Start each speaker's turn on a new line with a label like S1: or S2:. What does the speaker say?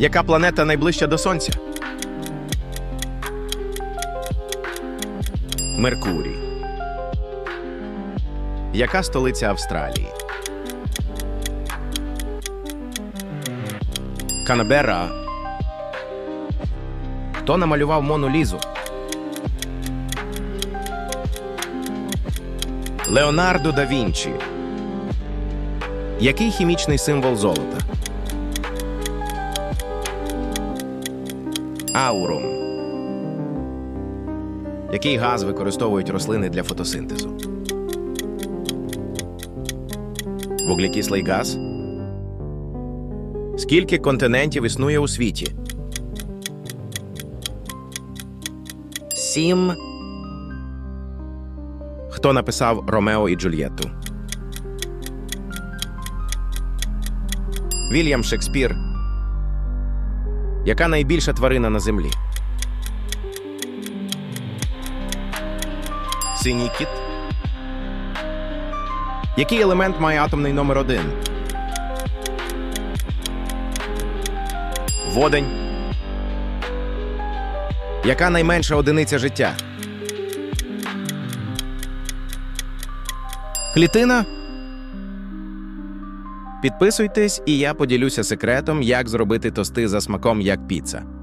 S1: Яка планета найближча до Сонця? Меркурій. Яка столиця Австралії? Канберра. Хто намалював Мону Лізу? Леонардо да Вінчі. Який хімічний символ золота? Аурум. Який газ використовують рослини для фотосинтезу? Вуглекислий газ. Скільки континентів існує у світі? Сім. Хто написав Ромео і Джульєтту? Вільям Шекспір. Яка найбільша тварина на землі? Синій кіт. Який елемент має атомний номер один? Водень. Яка найменша одиниця життя? Клітина. Підписуйтесь, і я поділюся секретом, як зробити тости за смаком як піца.